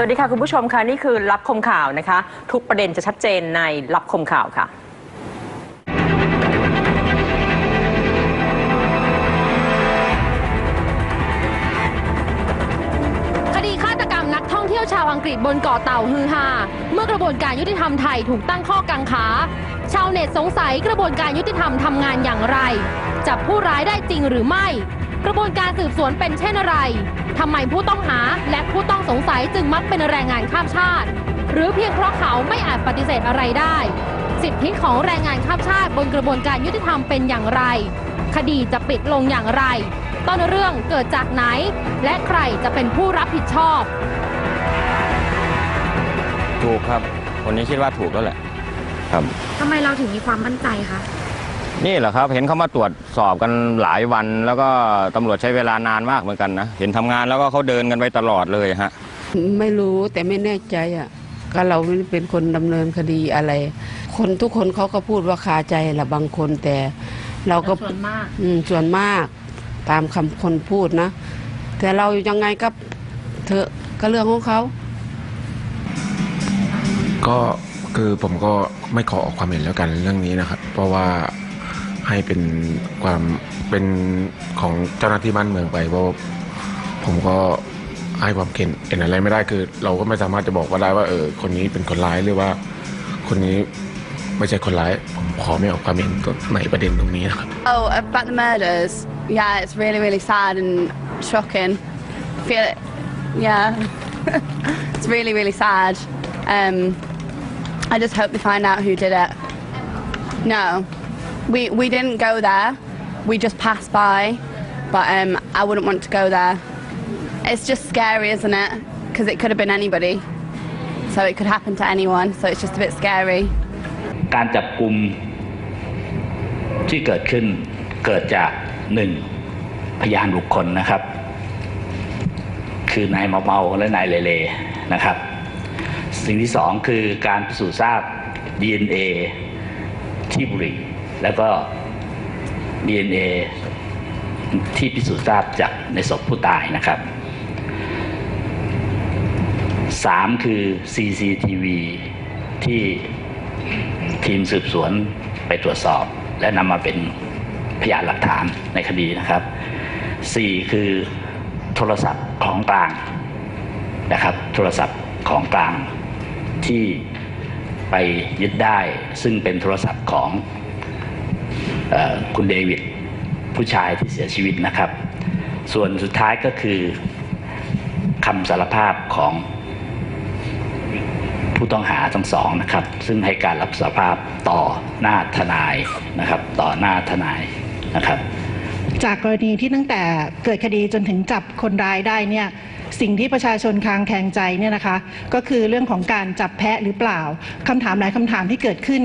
สวัสดีค่ะคุณผู้ชมค่ะนี่คือรับคมข่าวนะคะ ทุกประเด็นจะชัดเจนในรับคมข่าวค่ะ คดีฆาตกรรมนักท่องเที่ยวชาวอังกฤษบนเกาะเต่าฮือฮาเมื่อกระบวนการยุติธรรมไทยถูกตั้งข้อกังขา ชาวเน็ตสงสัยกระบวนการยุติธรรมทำงานอย่างไร จับผู้ร้ายได้จริงหรือไม่ กระบวนการสืบสวนเป็นเช่นไรทำไมผู้ต้องหาและผู้ต้องสงสัยจึงมักเป็นแรงงานข้ามชาติ หรือเพียงเพราะเขาไม่อาจปฏิเสธอะไรได้ สิทธิของแรงงานข้ามชาติบนกระบวนการยุติธรรมเป็นอย่างไร คดีจะปิดลงอย่างไร ต้นเรื่องเกิดจากไหน และใครจะเป็นผู้รับผิดชอบ ถูกครับ คนนี้คิดว่าถูกแล้วแหละ ครับ ทำไมเราถึงมีความมั่นใจคะ นี่แหละครับ เห็นเขามาตรวจสอบกันหลายวัน แล้วก็ตำรวจใช้เวลานานมากเหมือนกันนะ เห็นทำงานแล้วก็เขาเดินกันไปตลอดเลยฮะ ไม่รู้แต่ไม่แน่ใจอะ ก็เราไม่ได้เป็นคนดำเนินคดีอะไร คนทุกคนเขาก็พูดว่าคาใจแหละบางคนแต่ เราก็ส่วนมาก อืมส่วนมากตามคำคนพูดนะ แต่เรายังไงก็เถอะก็เรื่องของเขา ก็คือผมก็ไม่ขอออกความเห็นแล้วกันเรื่องนี้นะครับ เพราะว่า ให้เป็นความเป็นของเจ้าหน้าที่บ้านเมืองไปเพราะผมก็ให้ความเห็นเห็นอะไรไม่ได้คือ เราก็ไม่สามารถจะบอกว่าได้ว่าเออคนนี้เป็นคนร้ายหรือว่า คนนี้ไม่ใช่คนร้ายผมขอไม่ออกความเห็นในประเด็นตรงนี้นะครับ Oh, about the murders. Yeah, it's really, really sad and shocking. Feel it. Yeah, it's really, really sad. Um, I just hope they find out who did it. No, we we didn't go there. We just passed by, but um, I wouldn't want to go there. It's just scary, isn't it? Because it could have been anybody. So it could happen to anyone. So it's just a bit scary. การจับกลุ่มที่เกิดขึ้นเกิดจากหนึ่งพยานบุคคลนะครับ คือนายเมาเมาและนายเลเลนะครับ สิ่งที่สองคือการพิสูจน์ทราบ DNA ที่บุหรี่ แล้วก็ DNA ที่พิสูจน์ทราบจากในศพผู้ตายนะครับสามคือ CCTV ที่ทีมสืบสวนไปตรวจสอบ และนำมาเป็นพยานหลักฐานในคดีนะครับ 4 คือโทรศัพท์ของกลางนะครับ โทรศัพท์ของกลางที่ไปยึดได้ซึ่งเป็นโทรศัพท์ของ คุณเดวิดผู้ชายที่เสียชีวิตนะครับ ส่วนสุดท้ายก็คือคำสารภาพของผู้ต้องหาทั้งสองนะครับ ซึ่งให้การรับสารภาพต่อหน้าทนายนะครับ ต่อหน้าทนายนะครับ จากกรณีที่ตั้งแต่เกิดคดีจนถึงจับคนร้ายได้เนี่ย สิ่งที่ประชาชนคางแคงใจเนี่ยนะคะ ก็คือเรื่องของการจับแพะหรือเปล่าคำถามหลายคำถามที่เกิดขึ้น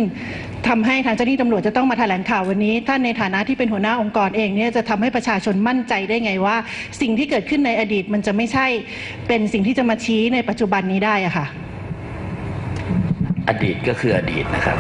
ทำให้ทางเจ้าหน้าที่ตำรวจจะต้องมาแถลงข่าววันนี้ท่านในฐานะที่เป็นหัวหน้าองค์กรเองเนี่ยจะทำให้ประชาชนมั่นใจได้ไงว่า สิ่งที่เกิดขึ้นในอดีตมันจะไม่ใช่เป็นสิ่งที่จะมาชี้ในปัจจุบันนี้ได้อะค่ะ อดีตก็คืออดีตนะครับ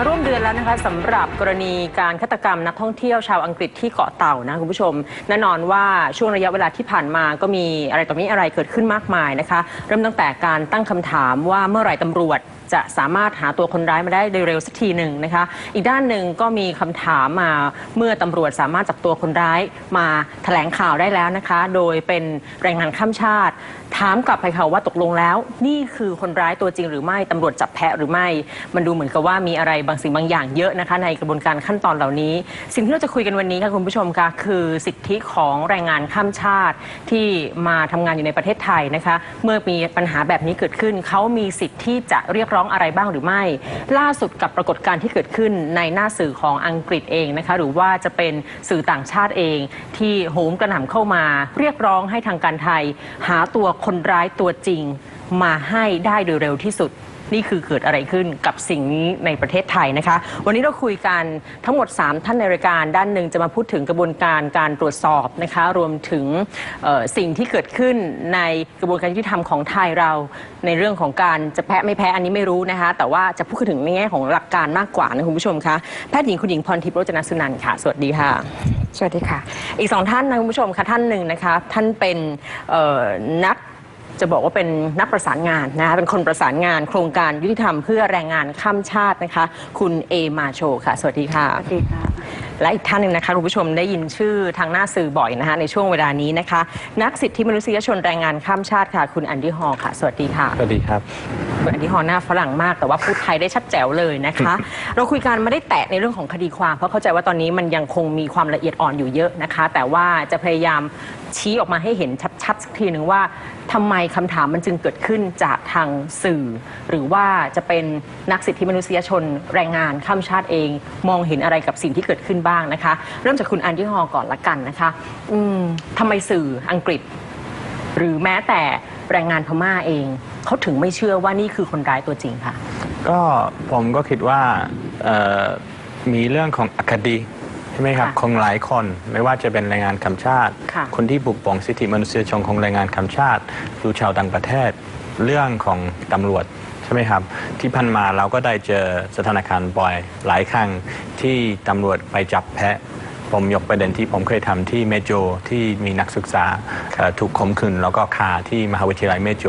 มาร่วมเดือนแล้วนะคะสำหรับกรณีการฆาตกรรมนักท่องเที่ยวชาวอังกฤษที่เกาะเต่านะคุณผู้ชมแน่นอนว่าช่วงระยะเวลาที่ผ่านมาก็มีอะไรต่อมีอะไรเกิดขึ้นมากมายนะคะ เริ่มตั้งแต่การตั้งคำถามว่าเมื่อไหร่ตำรวจจะสามารถหาตัวคนร้ายมาได้โดยเร็วสักทีหนึ่งนะคะ อีกด้านหนึ่งก็มีคำถามมาเมื่อตำรวจสามารถจับตัวคนร้ายมาแถลงข่าวได้แล้วนะคะ โดยเป็นแรงงานข้ามชาติถามกลับไปค่ะว่าตกลงแล้ว นี่คือคนร้ายตัวจริงหรือไม่ตำรวจจับแพะหรือไม่ มันดูเหมือนกับว่ามีอะไรบางสิ่งบางอย่างเยอะนะคะ ในกระบวนการขั้นตอนเหล่านี้ สิ่งที่เราจะคุยกันวันนี้ค่ะคุณผู้ชมค่ะคือสิทธิของแรงงานข้ามชาติที่มาทำงานอยู่ในประเทศไทยนะคะ เมื่อมีปัญหาแบบนี้เกิดขึ้น เขามีสิทธิ์ที่จะเรียกร้องอะไรบ้างหรือไม่ ล่าสุดกับปรากฏการณ์ที่เกิดขึ้นในหน้าสื่อของอังกฤษเองนะคะ หรือว่าจะเป็นสื่อต่างชาติเอง ที่โหมกระหน่ำเข้ามา เรียกร้องให้ทางการไทย หาตัวคนร้ายตัวจริงมาให้ได้โดยเร็วที่สุด นี่คือเกิดอะไรขึ้นกับสิ่งนี้ในประเทศไทยนะคะ วันนี้เราคุยกันทั้งหมด 3 ท่านในรายการด้านหนึ่งจะมาพูดถึงกระบวนการการตรวจสอบนะคะ รวมถึงเอ่อสิ่งที่เกิดขึ้นในกระบวนการยุติธรรมของไทยเราในเรื่องของการจะแพ้ไม่แพ้อันนี้ไม่รู้นะคะ แต่ว่าจะพูดถึงในแง่ของหลักการมากกว่านะคุณผู้ชมคะแพทย์หญิงคุณหญิงพรทิพย์โรจนสุนันท์ค่ะสวัสดีค่ะสวัสดีค่ะ อีกสองท่านนะคุณผู้ชมค่ะท่านหนึ่งนะคะ ท่านเป็นเอ่อนัก จะบอกว่าเป็นนักประสานงานนะคะเป็นคนประสานงานโครงการยุติธรรมเพื่อแรงงานข้ามชาตินะคะ คุณเอมาโชค่ะ สวัสดีค่ะ สวัสดีค่ะ และอีกท่านหนึ่งนะคะคุณผู้ชมได้ยินชื่อทางหน้าสื่อบ่อยนะคะในช่วงเวลานี้นะคะ นักสิทธิมนุษยชนแรงงานข้ามชาติค่ะ คุณแอนดี้ฮอลค่ะ สวัสดีค่ะ สวัสดีครับคุณแอนดี้ฮอลหน้าฝรั่งมากแต่ว่าพูดไทยได้ชัดแจ๋วเลยนะคะ เราคุยกันไม่ได้แตะในเรื่องของคดีความ เพราะเข้าใจว่าตอนนี้มันยังคงมีความละเอียดอ่อนอยู่เยอะนะคะ แต่ว่าจะพยายามชี้ออกมาให้เห็นชัดๆสักทีหนึ่งว่าทำไมคำถามมันจึงเกิดขึ้นจากทางสื่อ หรือว่าจะเป็นนักสิทธิมนุษยชนแรงงานข้ามชาติเอง มองเห็นอะไรกับสิ่งที่เกิดขึ้นบ้างนะคะ เริ่มจากคุณแอนดี้ฮอก่อนละกันนะคะอืมทำไมสื่ออังกฤษ หรือแม้แต่แรงงานพม่าเอง เขาถึงไม่เชื่อว่านี่คือคนร้ายตัวจริงค่ะ ก็ผมก็คิดว่าเอ่อมีเรื่องของอคดี ช่ไหมครับค่ะของหลายคนไม่ว่าจะเป็นแรงงานคำชาติ ค่ะ คนที่ปกป้องสิทธิมนุษยชนของแรงงานคำชาติหรือชาวต่างประเทศเรื่องของตำรวจใช่ไหมครับ ที่ผ่านมาเราก็ได้เจอสถานการณ์บ่อยหลายครั้งที่ตำรวจไปจับแพะ ผมยกประเด็นที่ผมเคยทำที่เมโจที่มีนักศึกษาเอ่อ ถูกข่มขืนแล้วก็ฆ่าที่มหาวิทยาลัยเมโจ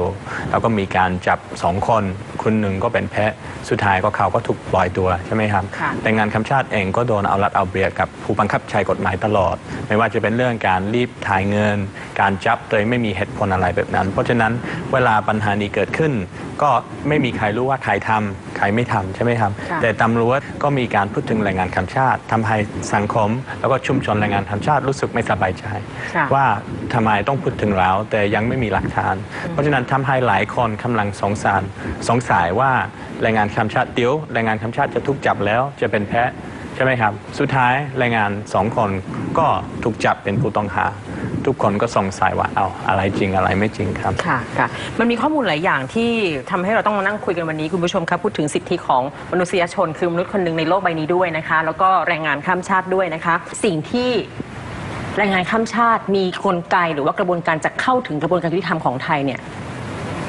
แล้วก็มีการจับสองคนคนหนึ่งก็เป็นแพะสุดท้ายก็เขาก็ถูกปล่อยตัวใช่ไหมครับค่ะแต่งานคำชาติเองก็โดนเอารัดเอาเปรียบกับผู้บังคับใช้กฎหมายตลอด ไม่ว่าจะเป็นเรื่องการรีบถ่ายเงิน การจับโดยไม่มีเหตุผลอะไรแบบนั้น เพราะฉะนั้นเวลาปัญหานี้เกิดขึ้น ก็ไม่มีใครรู้ว่าใครทำใครไม่ทำใช่ไหมครับค่ะแต่ตำรวจก็มีการพูดถึงแรงงานคำชาติทำให้สังคม แล้วก็ชุมชนแรงงานคำชาติรู้สึกไม่สบายใจค่ะว่าทำไมต้องพูดถึงเราแต่ยังไม่มีหลักฐาน เพราะฉะนั้นทำให้หลายคนกำลังสงสารสงสัยว่าแรงงานคำชาติเดี๋ยวแรงงานคำชาติจะถูกจับแล้วจะเป็นแพ้ใช่ไหมครับ สุดท้ายแรงงานสองคนก็ถูกจับเป็นผู้ต้องหาทุกคนก็สงสัยว่าเอาอะไรจริงอะไรไม่จริงครับค่ะค่ะมันมีข้อมูลหลายอย่างที่ทำให้เราต้องมานั่งคุยกันวันนี้คุณผู้ชมครับพูดถึงสิทธิของมนุษยชนคือมนุษย์คนหนึ่งในโลกใบนี้ด้วยนะคะ แล้วก็แรงงานข้ามชาติด้วยนะคะ สิ่งที่ แรงงานข้ามชาติมีกลไกหรือว่ากระบวนการจะเข้าถึงกระบวนการยุติธรรมของไทยเนี่ย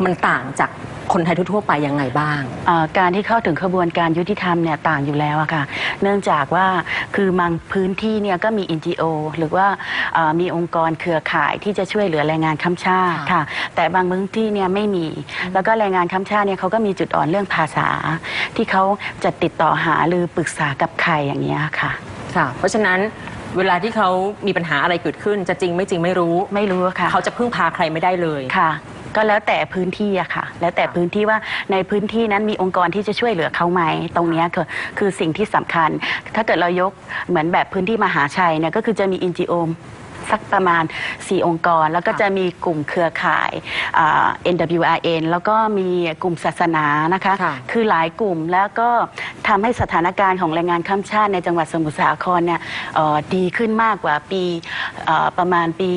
มันต่างจากคนไทยทั่วๆไปยังไงบ้าง เอ่อการที่เข้าถึงขบวนการยุติธรรมเนี่ยต่างอยู่แล้วอะค่ะ เนื่องจากว่าคือบางพื้นที่เนี่ยก็มี NGO หรือว่าเอ่อมีองค์กรเครือข่ายที่จะช่วยเหลือแรงงานข้ามชาติค่ะค่ะ แต่บางพื้นที่เนี่ยไม่มี แล้วก็แรงงานข้ามชาติเนี่ยเขาก็มีจุดอ่อนเรื่องภาษา ที่เขาจะติดต่อหาหรือปรึกษากับใครอย่างเงี้ยค่ะ ค่ะเพราะฉะนั้น เวลาที่เขามีปัญหาอะไรเกิดขึ้น จะจริงไม่จริงไม่รู้ ไม่รู้อะค่ะเขาจะพึ่งพาใครไม่ได้เลย ค่ะ ก็แล้วแต่พื้นที่อะค่ะ แล้วแต่พื้นที่ว่าในพื้นที่นั้นมีองค์กรที่จะช่วยเหลือเขาไหมตรงเนี้ยคือคือสิ่งที่สำคัญ ถ้าเกิดเรายกเหมือนแบบพื้นที่มหาชัยเนี่ยก็คือจะมี NGO สักประมาณ 4 องค์กร แล้วก็ค่ะจะมีกลุ่มเครือข่ายอ่า NWRN แล้วก็มีกลุ่มศาสนานะคะ ค่ะคือหลายกลุ่มแล้วก็ทำให้สถานการณ์ของแรงงานข้ามชาติในจังหวัดสมุทรสาครเนี่ยเอ่อดีขึ้นมากกว่าปีเอ่อประมาณปี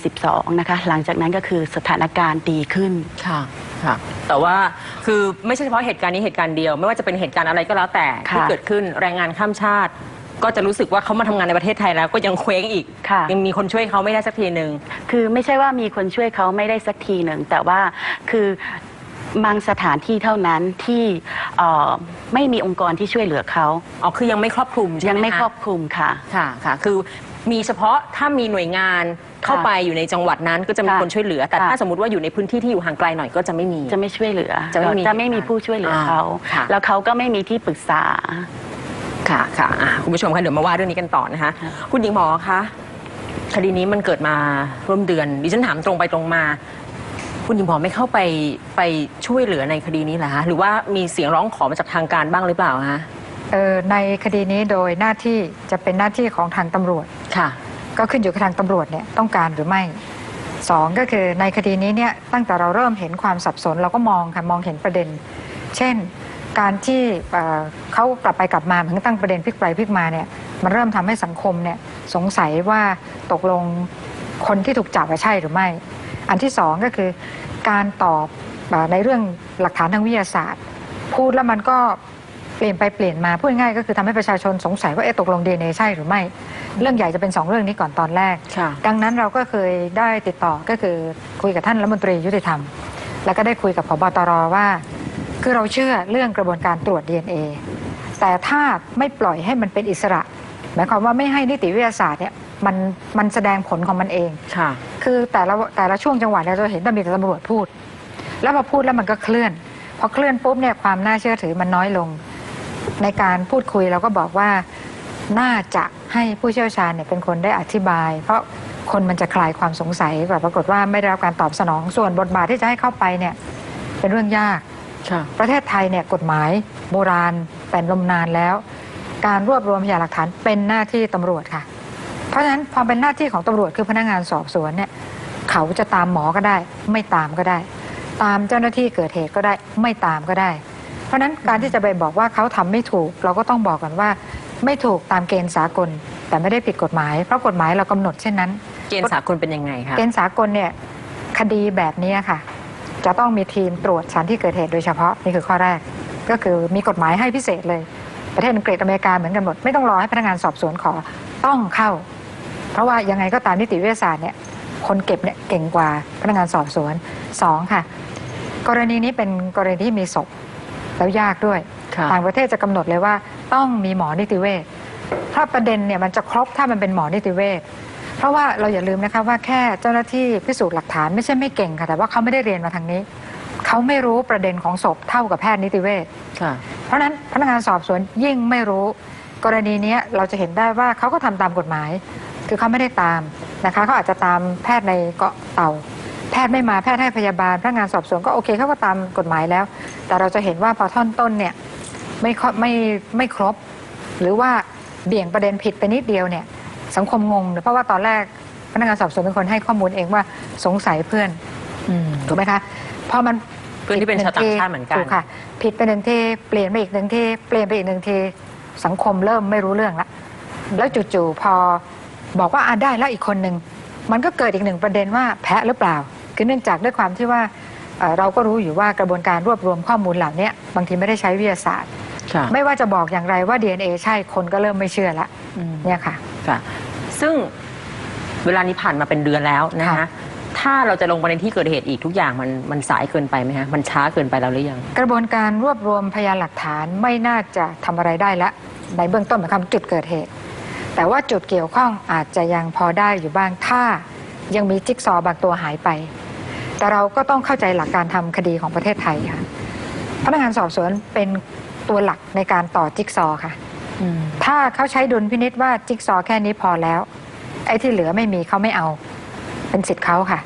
2012 นะคะ หลังจากนั้นก็คือสถานการณ์ดีขึ้น ค่ะค่ะ แต่ว่าคือไม่ใช่เฉพาะเหตุการณ์นี้เหตุการณ์เดียว ไม่ว่าจะเป็นเหตุการณ์อะไรก็แล้วแต่ที่ค่ะ เกิดขึ้นแรงงานข้ามชาติ ก็จะรู้สึกว่าเขามาทำงานในประเทศไทยแล้วก็ยังเคว้งอีกค่ะ ยังมีคนช่วยเขาไม่ได้สักทีหนึ่ง คือไม่ใช่ว่ามีคนช่วยเขาไม่ได้สักทีหนึ่ง แต่ว่าคือบางสถานที่เท่านั้นที่เอ่อไม่มีองค์กรที่ช่วยเหลือเขา อ๋อ คือยังไม่ครอบคลุมใช่หยังไม่ะครอบคลุมค่ะ ค่ะ ค่ะ คือมีเฉพาะถ้ามีหน่วยงานเข้าไปอยู่ในจังหวัดนั้นก็จะมีค่ะคนช่วยเหลือ แต่ค่ะ ถ้าสมมติว่าอยู่ในพื้นที่ที่อยู่ห่างไกลหน่อยก็จะไม่มี จะไม่ช่วยเหลือจะไม่มีจะไม่มีผู้ช่วยเหลือเขา อ่าค่ะ แล้วเขาก็ไม่มีที่ปรึกษา ค่ะค่ะอะคุณผู้ชมคะเดี๋ยวมาว่าเรื่องนี้กันต่อนะคะคุณหญิงหมอคะคดีนี้มันเกิดมาร่วมเดือนดิฉันถามตรงไปตรงมา คุณหญิงหมอไม่เข้าไปไปช่วยเหลือในคดีนี้เหรอคะหรือว่ามีเสียงร้องขอมาจากทางการบ้างหรือเปล่าคะเอ่อในคดีนี้โดยหน้าที่จะเป็นหน้าที่ของทางตำรวจ ค่ะ ก็ขึ้นอยู่กับทางตำรวจเนี่ยต้องการหรือไม่สองก็คือในคดีนี้เนี่ยตั้งแต่เราเริ่มเห็นความสับสนเราก็มองค่ะมองเห็นประเด็น เช่น การที่เขากลับไปกลับมาเหมือนตั้งประเด็นพลิกไปพลิกมาเนี่ยมันเริ่มทำให้สังคมเนี่ยสงสัยว่าตกลงคนที่ถูกจับใช่หรือไม่ อันที่สองก็คือการตอบในเรื่องหลักฐานทางวิทยาศาสตร์ พูดแล้วมันก็เปลี่ยนไปเปลี่ยนมาพูดง่ายก็คือทำให้ประชาชนสงสัยว่าเอ๊ะตกลง DNA ใช่หรือไม่ เรื่องใหญ่จะเป็นสองเรื่องนี้ก่อนตอนแรก ดังนั้นเราก็เคยได้ติดต่อก็คือคุยกับท่านรัฐมนตรียุติธรรม แล้วก็ได้คุยกับพบตรว่า คือเราเชื่อเรื่องกระบวนการตรวจ DNA แต่ถ้าไม่ปล่อยให้มันเป็นอิสระ หมายความว่าไม่ให้นิติวิทยาศาสตร์เนี่ยมันมันแสดงผลของมันเองค่ะ คือแต่ละแต่ละช่วงจังหวะเนี่ยเราจะเห็นแต่มีแต่ตำรวจพูด แล้วพอพูดแล้วมันก็เคลื่อน พอเคลื่อนปุ๊บเนี่ยความน่าเชื่อถือมันน้อยลง ในการพูดคุยเราก็บอกว่าน่าจะให้ผู้เชี่ยวชาญเนี่ยเป็นคนได้อธิบาย เพราะคนมันจะคลายความสงสัยแต่ปรากฏว่าไม่ได้รับการตอบสนองส่วนบทบาทที่จะให้เข้าไปเนี่ยเป็นเรื่องยาก ค่ะประเทศไทยเนี่ยกฎหมายโบราณแต่ลมนานแล้ว การรวบรวมพยานหลักฐานเป็นหน้าที่ตำรวจค่ะ เพราะฉะนั้นพอเป็นหน้าที่ของตำรวจคือพนักงานสอบสวนเนี่ยเขาจะตามหมอก็ได้ ไม่ตามก็ได้ ตามเจ้าหน้าที่เกิดเหตุก็ได้ ไม่ตามก็ได้ เพราะฉะนั้นการที่จะไปบอกว่าเขาทำไม่ถูก เราก็ต้องบอกกันว่า ไม่ถูกตามเกณฑ์สากล แต่ไม่ได้ผิดกฎหมายเพราะกฎหมายเรากำหนดเช่นนั้น เกณฑ์สากลเป็นยังไงคะเกณฑ์สากลเนี่ยคดีแบบนี้ค่ะ จะต้องมีทีมตรวจสถานที่เกิดเหตุโดยเฉพาะนี่คือข้อแรก ก็คือมีกฎหมายให้พิเศษเลย ประเทศอังกฤษอเมริกาเหมือนกันหมด ไม่ต้องรอให้พนักงานสอบสวนขอต้องเข้า เพราะว่ายังไงก็ตามนิติวิทยาศาสตร์เนี่ยคนเก็บเนี่ยเก่งกว่าพนักงานสอบสวนสองค่ะ กรณีนี้เป็นกรณีที่มีศพแล้วยากด้วยค่ะต่างประเทศจะกำหนดเลยว่าต้องมีหมอนิติเวชเพราะประเด็นเนี่ยมันจะครบถ้ามันเป็นหมอนิติเวช เพราะว่าเราอย่าลืมนะคะว่าแค่เจ้าหน้าที่พิสูจน์หลักฐานไม่ใช่ไม่เก่งค่ะ แต่ว่าเขาไม่ได้เรียนมาทางนี้ เขาไม่รู้ประเด็นของศพเท่ากับแพทย์นิติเวชค่ะ เพราะฉะนั้นพนักงานสอบสวนยิ่งไม่รู้ กรณีเนี้ยเราจะเห็นได้ว่าเขาก็ทำตามกฎหมาย คือเขาไม่ได้ตามนะคะเขาอาจจะตามแพทย์ในเกาะเต่า แพทย์ไม่มาแพทย์ให้พยาบาลพนักงานสอบสวนก็โอเคเขาก็ตามกฎหมายแล้ว แต่เราจะเห็นว่าพอท่อนต้นเนี่ยไม่ค่อยไม่ไม่ครบ หรือว่าเบี่ยงประเด็นผิดไปนิดเดียวเนี่ย สังคมงงเพราะว่าตอนแรกพนักงานสอบสวนเป็นคนให้ข้อมูลเองว่าสงสัยเพื่อนอืมถูกไหมคะพอมันเพื่อนที่เป็นชาวต่างชาติเหมือนกันถูกค่ะ ผิดไปหนึ่งทีเปลี่ยนไปอีกหนึ่งทีเปลี่ยนไปอีกหนึ่งทีสังคมเริ่มไม่รู้เรื่องละแล้วจู่ๆพอบอกว่าอะได้แล้วอีกคนหนึ่งมันก็เกิดอีกหนึ่งประเด็นว่าแพ้หรือเปล่า คือเนื่องจากด้วยความที่ว่าเอ่อเราก็รู้อยู่ว่ากระบวนการรวบรวมข้อมูลเหล่านี้บางทีไม่ได้ใช้วิทยาศาสตร์ค่ะไม่ว่าจะบอกอย่างไรว่า DNA ใช่คนก็เริ่มไม่เชื่อละอืมเนี่ยค่ะ ค่ะ ซึ่งเวลานี้ผ่านมาเป็นเดือนแล้วนะคะค่ะถ้าเราจะลงไปในที่เกิดเหตุอีกทุกอย่างมันมันสายเกินไปไหมคะมันช้าเกินไปแล้วหรือยัง กระบวนการรวบรวมพยานหลักฐานไม่น่าจะทำอะไรได้ละ ในเบื้องต้นหมายความจุดเกิดเหตุ แต่ว่าจุดเกี่ยวข้องอาจจะยังพอได้อยู่บ้างถ้ายังมีจิ๊กซอว์บางตัวหายไป แต่เราก็ต้องเข้าใจหลักการทำคดีของประเทศไทยค่ะพนักงานสอบสวนเป็นตัวหลักในการต่อจิ๊กซอว์ค่ะอืม ถ้าเขาใช้ดุลพินิษว่าจิ๊กซอว์แค่นี้พอแล้ว ไอ้ที่เหลือไม่มีเขาไม่เอา เป็นสิทธิ์เขาค่ะ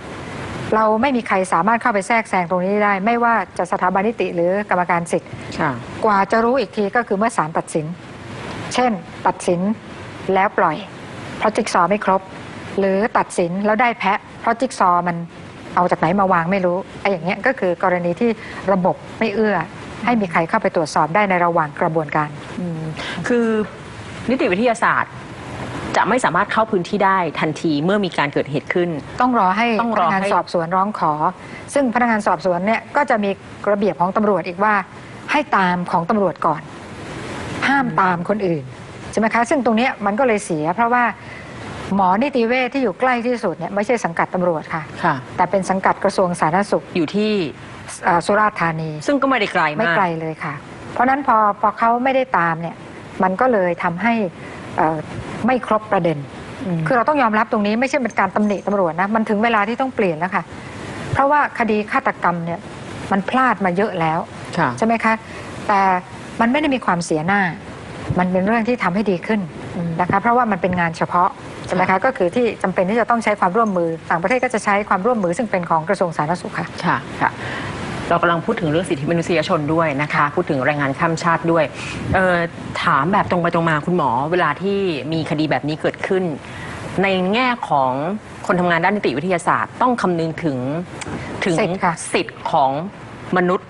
เราไม่มีใครสามารถเข้าไปแทรกแซงตรงนี้ได้ ไม่ว่าจะสถาบันนิติหรือกรรมการสิทธิ์ค่ะกว่าจะรู้อีกทีก็คือเมื่อศาลตัดสิน เช่น ตัดสินแล้วปล่อย เพราะจิ๊กซอว์ไม่ครบ หรือตัดสินแล้วได้แพะ เพราะจิ๊กซอว์มันเอาจากไหนมาวางไม่รู้ไอ้อย่างเงี้ยก็คือกรณีที่ระบบไม่เอื้อ ให้มีใครเข้าไปตรวจสอบได้ในระหว่างกระบวนการ อืมคือนิติวิทยาศาสตร์ จะไม่สามารถเข้าพื้นที่ได้ทันทีเมื่อมีการเกิดเหตุขึ้น ต้องรอให้ต้องพรอนักงานให้ สอบสวนร้องขอ ซึ่งพนักงานสอบสวนเนี่ยก็จะมีระเบียบของตำรวจอีกว่า ให้ตามของตำรวจก่อน ห้ามตามคนอื่นใช่ไหมคะ ซึ่งตรงเนี้ยมันก็เลยเสีย เพราะว่าหมอนิติเวชที่อยู่ใกล้ที่สุดเนี่ยไม่ใช่สังกัดตำรวจค่ะ ค่ะ แต่เป็นสังกัดกระทรวงสาธารณสุขอยู่ที่เอ่อสุราษฎร์ธานี ซึ่งก็ไม่ได้ไกลไม่มาก ไกลเลยค่ะ เพราะฉะนั้นพอพอเขาไม่ได้ตามเนี่ยมันก็เลยทำให้เอ่อไม่ครบประเด็นอืมคือเราต้องยอมรับตรงนี้ไม่ใช่เป็นการตำหนิตำรวจนะมันถึงเวลาที่ต้องเปลี่ยนแล้วค่ะ เพราะว่าคดีฆาตกรรมเนี่ยมันพลาดมาเยอะแล้ว ค่ะ ใช่ไหมคะ แต่มันไม่ได้มีความเสียหน้า มันเป็นเรื่องที่ทำให้ดีขึ้นอืม นะคะ เพราะว่ามันเป็นงานเฉพาะใช่ไหมคะ ก็คือที่จำเป็นที่จะต้องใช้ความร่วมมือ ต่างประเทศก็จะใช้ความร่วมมือซึ่งเป็นของกระทรวงสาธารณสุขค่ะ ค่ะค่ะ เรากำลังพูดถึงเรื่องสิทธิมนุษยชนด้วยนะคะ พูดถึงแรงงานข้ามชาติด้วยเอ่อถามแบบตรงไปตรงมาคุณหมอ เวลาที่มีคดีแบบนี้เกิดขึ้น ในแง่ของคนทำงานด้านนิติวิทยาศาสตร์ ต้องคำนึงถึงถึงสิทธิ์ค่ะ สิทธิ์ของมนุษย์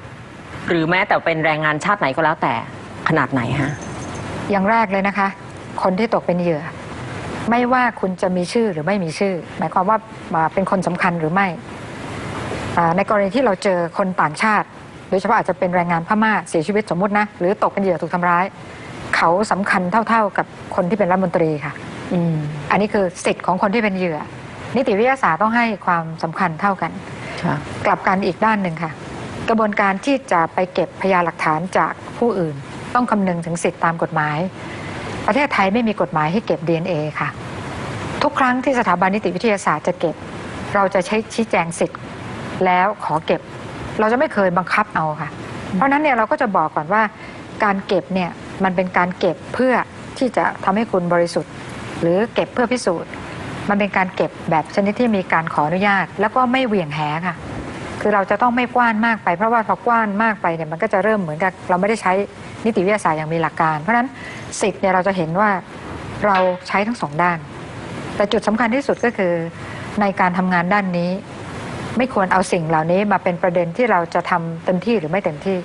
หรือแม้แต่เป็นแรงงานชาติไหนก็แล้วแต่ขนาดไหนฮะ อย่างแรกเลยนะคะ คนที่ตกเป็นเหยื่อ ไม่ว่าคุณจะมีชื่อหรือไม่มีชื่อ หมายความว่ามาเป็นคนสำคัญหรือไม่อ่า ในกรณีที่เราเจอคนต่างชาติ โดยเฉพาะอาจจะเป็นแรงงานพม่าเสียชีวิตสมมุตินะ หรือตกเป็นเหยื่อถูกทำร้าย เขาสำคัญเท่าๆกับคนที่เป็นรัฐมนตรีค่ะอืมอันนี้คือสิทธิ์ของคนที่เป็นเหยื่อ นิติวิทยาศาสตร์ต้องให้ความสำคัญเท่ากันค่ะกลับกันอีกด้านหนึ่งค่ะ กระบวนการที่จะไปเก็บพยานหลักฐานจากผู้อื่น ต้องคำนึงถึงสิทธิตามกฎหมาย ประเทศไทยไม่มีกฎหมายให้เก็บ DNA ค่ะ ทุกครั้งที่สถาบันนิติวิทยาศาสตร์จะเก็บ เราจะใช้ชี้แจงสิทธิ์ แล้วขอเก็บ เราจะไม่เคยบังคับเอาค่ะ เพราะฉะนั้นเนี่ยเราก็จะบอกก่อนว่า การเก็บเนี่ยมันเป็นการเก็บเพื่อที่จะทำให้คุณบริสุทธิ์ หรือเก็บเพื่อพิสูจน์ มันเป็นการเก็บแบบชนิดที่มีการขออนุญาต แล้วก็ไม่เหวี่ยงแหค่ะ คือเราจะต้องไม่กว้านมากไปเพราะว่าพอกว้านมากไปเนี่ยมันก็จะเริ่มเหมือนกับเราไม่ได้ใช้นิติวิทยาศาสตร์อย่างมีหลักการ เพราะฉะนั้นสิทธิ์เนี่ยเราจะเห็นว่าเราใช้ทั้งสองด้าน แต่จุดสำคัญที่สุดก็คือในการทำงานด้านนี้ ไม่ควรเอาสิ่งเหล่านี้มาเป็นประเด็นที่เราจะทำเต็มที่หรือไม่เต็มที่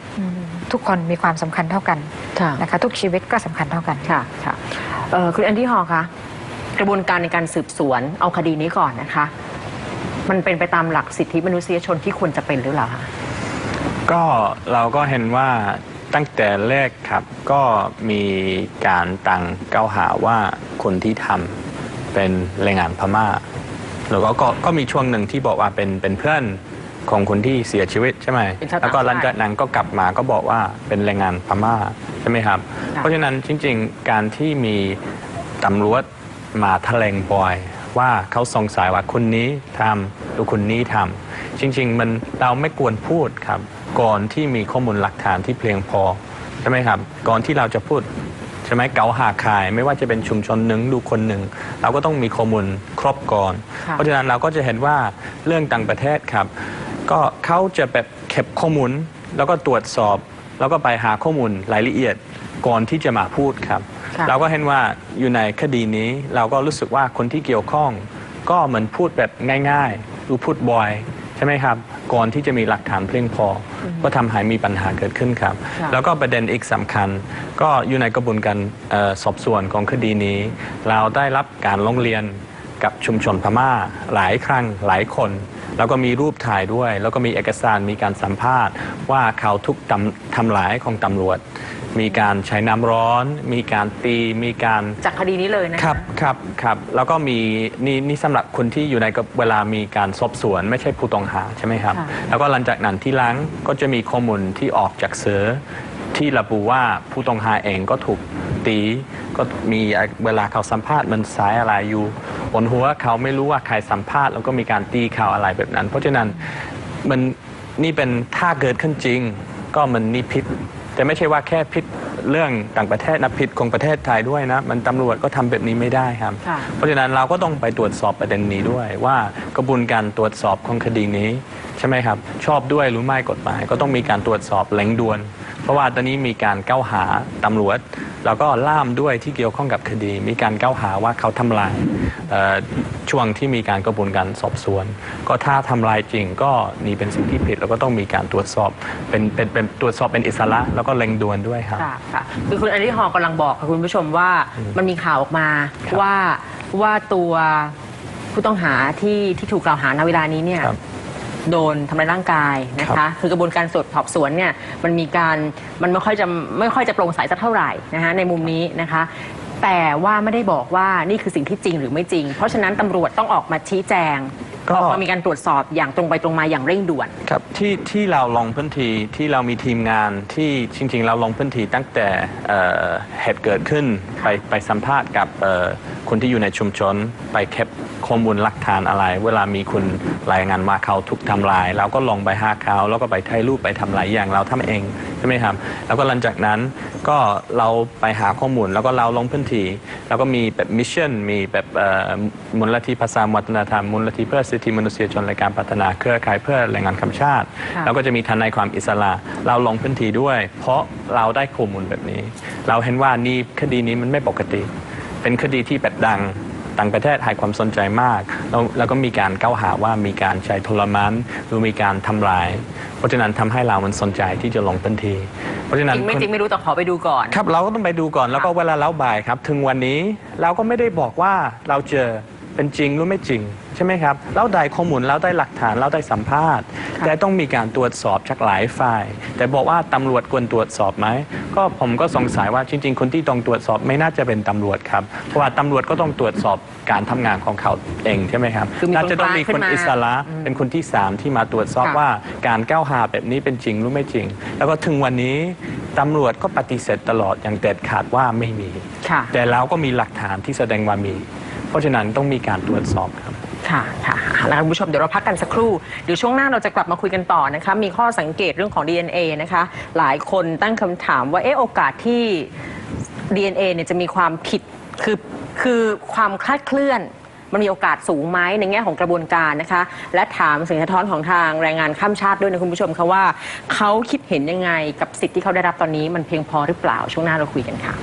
ทุกคนมีความสำคัญเท่ากันค่ะนะคะทุกชีวิตก็สำคัญเท่ากันค่ะค่ะเอ่อคุณแอนดี้ฮอลคะกระบวนการในการสืบสวนเอาคดีนี้ก่อนนะคะ มันเป็นไปตามหลักสิทธิมนุษยชนที่ควรจะเป็นหรือเปล่าคะก็เราก็เห็นว่าตั้งแต่แรกครับก็มีการตั้งเกล่าวหาว่าคนที่ทำเป็นแรงงานพม่า แล้วก็ก็ก็มีช่วงหนึ่งที่บอกว่าเป็นเป็นเพื่อนของคนที่เสียชีวิตใช่ไหมเป็นชาวต่างแล้วก็หลังชาติจากนั้นก็กลับมาก็บอกว่าเป็นแรงงานพม่าใช่ไหมครับค่ะเพราะฉะนั้นจริงๆ การที่มีตำรวจมาแถลงบ่อยว่าเขาสงสัยว่าคนนี้ทำหรือคนนี้ทำจริง ๆ มันเราไม่ควรพูดครับ ก่อนที่มีข้อมูลหลักฐานที่เพียงพอใช่ไหมครับ ก่อนที่เราจะพูดใช่ไหมเกาหาขายไม่ว่าจะเป็นชุมชนหนึ่งดูคนหนึ่ง เราก็ต้องมีข้อมูลครบก่อนค่ะเพราะฉะนั้นเราก็จะเห็นว่าเรื่องต่างประเทศครับ ก็เขาจะแบบเก็บข้อมูล แล้วก็ตรวจสอบ แล้วก็ไปหาข้อมูลรายละเอียดก่อนที่จะมาพูดครับค่ะเราก็เห็นว่าอยู่ในคดีนี้ เราก็รู้สึกว่าคนที่เกี่ยวข้อง ก็เหมือนพูดแบบง่าย ๆ ดูพูดบ่อยใช่ไหมครับ ก่อนที่จะมีหลักฐานเพียงพออก็ทำให้มีปัญหาเกิดขึ้นครับค่ะแล้วก็ประเด็นอีกสำคัญ ก็อยู่ในกระบวนการเอ่อสอบสวนของคดีนี้ เราได้รับการร้องเรียนกับชุมชนพม่าหลายครั้งหลายคน แล้วก็มีรูปถ่ายด้วย แล้วก็มีเอกสารมีการสัมภาษณ์ ว่าเขาทุกทำทำลายของตำรวจ มีการใช้น้ำร้อน มีการตีมีการจากคดีนี้เลยนะคะ ครับครับครับแล้วก็มีนี่นี่สำหรับคนที่อยู่ในกับเวลามีการสอบสวน ไม่ใช่ผู้ต้องหาใช่ไหมครับ ค่ะ แล้วก็หลังจากนั้นที่หลังก็จะมีข้อมูลที่ออกจากเสือที่ระบุว่าผู้ต้องหาเองก็ถูกตี ก็มีเวลาเขาสัมภาษณ์มันสายอะไรอยู่บนหัวเขาไม่รู้ว่าใครสัมภาษณ์แล้วก็มีการตีข่าวอะไรแบบนั้น เพราะฉะนั้นมันนี่เป็นถ้าเกิดขึ้นจริง ก็มันนี่พิษ แต่ไม่ใช่ว่าแค่พิษเรื่องต่างประเทศนะพิษของประเทศไทยด้วยนะ มันตำรวจก็ทำแบบนี้ไม่ได้ครับ ค่ะ เพราะฉะนั้นเราก็ต้องไปตรวจสอบประเด็นนี้ด้วย ว่ากระบวนการตรวจสอบของคดีนี้ ใช่ไหมครับ ชอบด้วยหรือไม่กฎหมาย ก็ต้องมีการตรวจสอบเร่งด่วน เพราะว่าตอนนี้มีการเก้าวหาตำรวจ แล้วก็ล่ามด้วยที่เกี่ยวข้องกับคดี มีการเก้าวหาว่าเขาทำลายเอ่อช่วงที่มีการกระบวนการสอบสวน ก็ถ้าทำลายจริงก็นี่เป็นสิ่งที่ผิดแล้วก็ต้องมีการตรวจสอบเป็นเป็นเป็นตรวจสอบเป็นอิสระ แล้วก็เร่งด่วนด้วยครับค่ะค่ะคือคุณแอนดี้ฮอลกำลังบอกค่ะคุณผู้ชมว่ามันมีข่าวออกมาครับว่าว่าตัวผู้ต้องหาที่ที่ถูกกล่าวหาในเวลานี้เนี่ยครับ โดนทำร้ายร่างกายนะครัคะ บ คือกระบวนการสดสอบสวนเนี่ยมันมีการมันไม่ค่อยจะไม่ค่อยจะโปร่งใสสักเท่าไหร่นะคะในมุมนี้นะคะ แต่ว่าไม่ได้บอกว่านี่คือสิ่งที่จริงหรือไม่จริง เพราะฉะนั้นตำรวจต้องออกมาชี้แจงก็ ออกมามีการตรวจสอบอย่างตรงไปตรงมาอย่างเร่งด่วน ครับที่ที่เราลงพื้นที่ที่เรามีทีมงานที่จริง ๆ เราลงพื้นที่ตั้งแต่เอ่อเหตุเกิดขึ้นไปไปสัมภาษณ์กับเอ่อคนที่อยู่ในชุมชน ไปเก็บข้อมูลหลักฐานอะไร เวลามีคนรายงานมาเขาทุกทำลายเราก็ลงไปหาเขาแล้วก็ไปถ่ายรูปไปทำหลายอย่างเราทำเองใช่ไหมครับแล้วก็หลังจากนั้นก็เราไปหาข้อมูลแล้วก็เราลงพื้นที่แล้วก็มีแบบมิชชั่นมีแบบเอ่อมูลนิธิภาษาวัฒนธรรมมูลนิธิเพื่อสิทธิมนุษยชนและการพัฒนาเครือข่ายเพื่อแรงงานคำชาติค่ะแล้วก็จะมีทนายความอิสระ เราลงพื้นที่ด้วย เพราะเราได้ข้อมูลแบบนี้ เราเห็นว่านี่คดีนี้มันไม่ปกติ เป็นคดีที่แบบดังต่างประเทศให้ความสนใจมาก แล้วแล้วก็มีการเกล่าวหาว่ามีการใช้ทรมานหรือมีการทำลาย เพราะฉะนั้นทำให้เรามันสนใจที่จะลงพื้นที่เพราะฉะนั้นจริงไม่จริงไม่รู้แต่ขอไปดูก่อน ครับเราก็ต้องไปดูก่อนแล้วก็เวลาเราบ่ายครับ ถึงวันนี้เราก็ไม่ได้บอกว่าเราเจอ เป็นจริงหรือไม่จริง ใช่ไหมครับ เราได้ข้อมูลเราได้หลักฐานเราได้สัมภาษณ์ แต่ต้องมีการตรวจสอบจากหลายฝ่าย แต่บอกว่าตำรวจควรตรวจสอบไหมก็ผมก็สงสัยว่าจริง ๆ คนที่ต้องตรวจสอบไม่น่าจะเป็นตำรวจครับเพราะว่าตำรวจก็ต้องตรวจสอบการทำงานของเขาเองใช่ไหมครับคือมีน่าจะต้องมีคนกลางขึ้คนนมา อิสระเป็นคนที่สามที่มาตรวจสอบค่ะ ว่า การก้าวหาแบบนี้เป็นจริงหรือไม่จริง แล้วก็ถึงวันนี้ตำรวจก็ปฏิเสธตลอดอย่างเด็ดขาดว่าไม่มี ค่ะ แต่เราก็มีหลักฐานที่แสดงว่ามี เพราะฉะนั้นต้องมีการตรวจสอบครับ ค่ะค่ะแล้วคุณผู้ชมเดี๋ยวเราพักกันสักครู่เดี๋ยวช่วงหน้าเราจะกลับมาคุยกันต่อนะคะมีข้อสังเกตเรื่องของ DNA นะคะหลายคนตั้งคำถามว่าเอ๊ะโอกาสที่ DNA เนี่ยจะมีความผิดคือคือความคลาดเคลื่อน มันมีโอกาสสูงไหมในแง่ของกระบวนการนะคะ และถามเสียงสะท้อนของทางแรงงานข้ามชาติด้วยนะคุณผู้ชมคะว่าเขาคิดเห็นยังไงกับสิทธิ์ที่เขาได้รับตอนนี้มันเพียงพอหรือเปล่าช่วงหน้าเราคุยกันค่ะ